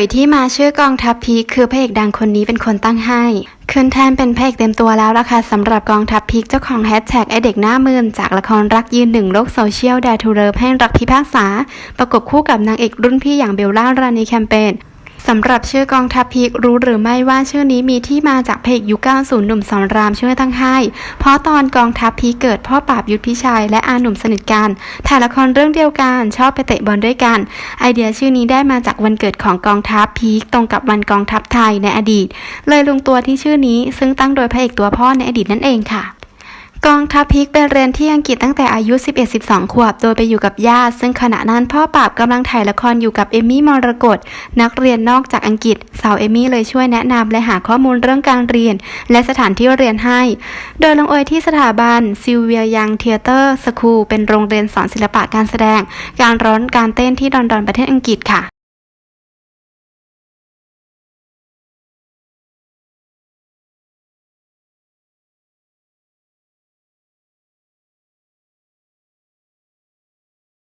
ยที่มาชื่อกองทัพพีคคือพระเอกดังคนนี้เป็นคนตั้งให้ ขึ้นแทนเป็นพระเอกเต็มตัวแล้วล่ะค่ะสำหรับกองทัพพีคเจ้าของแฮชแท็กไอเด็กหน้ามืนจากละครรักยืนหนึ่งโลกโซเชียลแดทูเริให้รักพิพากษา ประกบคู่กับนางเอกรุ่นพี่อย่างเบลล่ารานีแคมเปญ สำหรับชื่อกองทัพพีครู้หรือไม่ว่าชื่อนี้มีที่มาจากเพลงยุค90หนุ่มสอนรามช่วยตั้งให้เพราะตอนกองทัพพีคเกิดพ่อปราบยุทธพิชัยและอาหนุ่มสนิทกันถ่ายละครเรื่องเดียวกันชอบไปเตะบอลด้วยกัน ไอเดียชื่อนี้ได้มาจากวันเกิดของกองทัพพีคตรงกับวันกองทัพไทยในอดีต เลยลงตัวที่ชื่อนี้ซึ่งตั้งโดยพระเอกตัวพ่อในอดีตนั่นเองค่ะ กองทัพพีคไปเรียนที่อังกฤษตั้งแต่อายุ 11-12 ขวบ โดยไปอยู่กับญาติ ซึ่งขณะนั้นพ่อปราบกำลังถ่ายละครอยู่กับเอมมี่มรกตนักเรียนนอกจากอังกฤษ สาวเอมมี่เลยช่วยแนะนำและหาข้อมูลเรื่องการเรียน และสถานที่เรียนให้ โดยลงเอยที่สถาบันซิลเวียยังเทเตอร์สคูลเป็นโรงเรียนสอนศิลปะการแสดง การร้อนการเต้นที่ลอนดอนประเทศอังกฤษค่ะ